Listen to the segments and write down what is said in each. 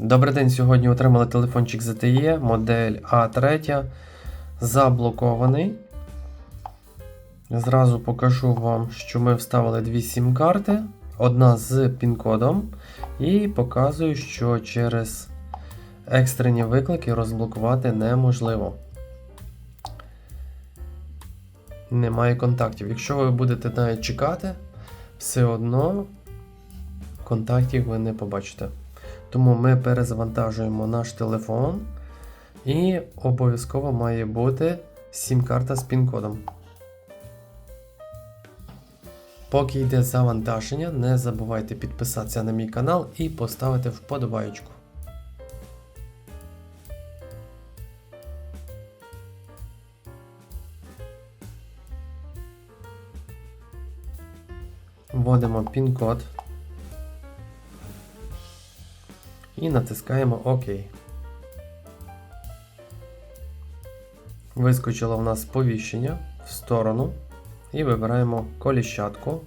Добрий день. Сьогодні отримали телефончик ZTE, модель А3, заблокований. Зразу покажу вам, що ми вставили дві сім-карти, одна з пін-кодом, і показую, що через екстрені виклики розблокувати неможливо. Немає контактів. Якщо ви будете навіть чекати, все одно контактів ви не побачите. Тому ми перезавантажуємо наш телефон і обов'язково має бути сім-карта з пін-кодом. Поки йде завантаження, не забувайте підписатися на мій канал і поставити вподобайку. Вводимо пін-код і натискаємо ОК. Вискочило в нас сповіщення в сторону і вибираємо коліщатку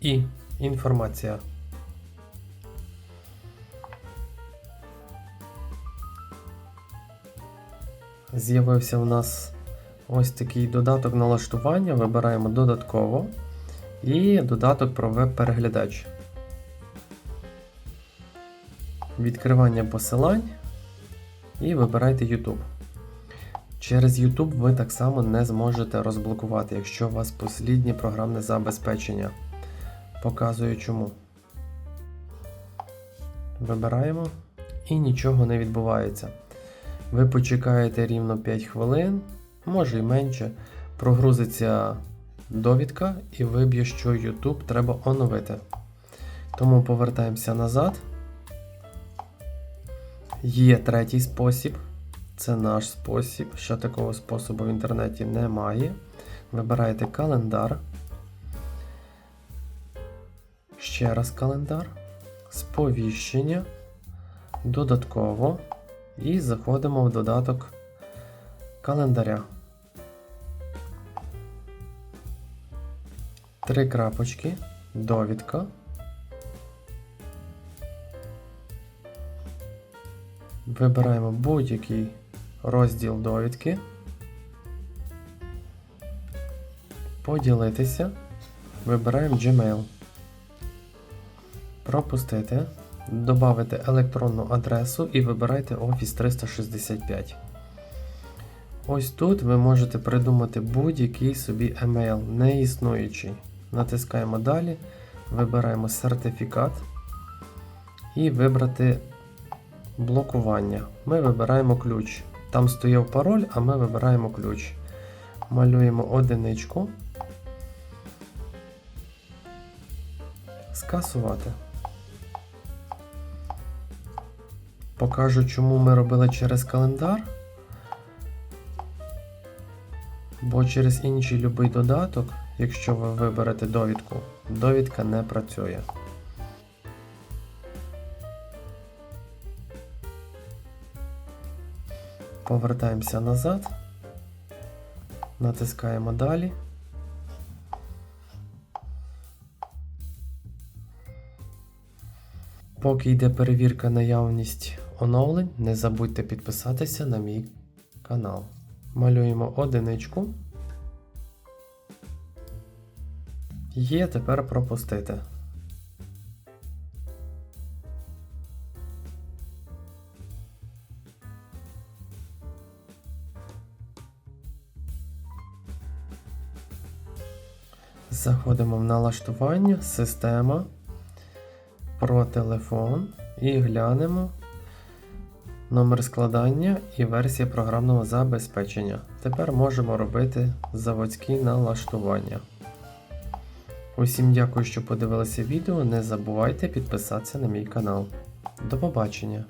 і інформація. З'явився в нас ось такий додаток налаштування. Вибираємо додатково і додаток про веб-переглядач. Відкривання посилань і вибирайте YouTube. Через YouTube ви так само не зможете розблокувати, якщо у вас посліднє програмне забезпечення. Показую чому. Вибираємо і нічого не відбувається. Ви почекаєте рівно 5 хвилин, може й менше. Прогрузиться довідка і виб'є, що YouTube треба оновити. Тому повертаємося назад. Є третій спосіб. Це наш спосіб. Ще такого способу в інтернеті немає. Вибираєте календар. Ще раз календар. Сповіщення. Додатково. І заходимо в додаток календаря. Три крапочки. Довідка. Вибираємо будь-який розділ довідки. Поділитися. Вибираємо Gmail. Пропустити. Добавити електронну адресу і вибирайте Office 365. Ось тут ви можете придумати будь-який собі емейл, не існуючий. Натискаємо далі, вибираємо сертифікат і вибрати блокування. Ми вибираємо ключ. Там стояв пароль, а ми вибираємо ключ. Малюємо одиничку. Скасувати. Покажу, чому ми робили через календар. Бо через інший любий додаток, якщо ви виберете довідку, довідка не працює. Повертаємося назад, натискаємо далі. Поки йде перевірка наявність оновлень, не забудьте підписатися на мій канал. Малюємо одиничку. Є тепер пропустити. Заходимо в налаштування, система, про телефон і глянемо номер складання і версія програмного забезпечення. Тепер можемо робити заводські налаштування. Усім дякую, що подивилися відео. Не забувайте підписатися на мій канал. До побачення!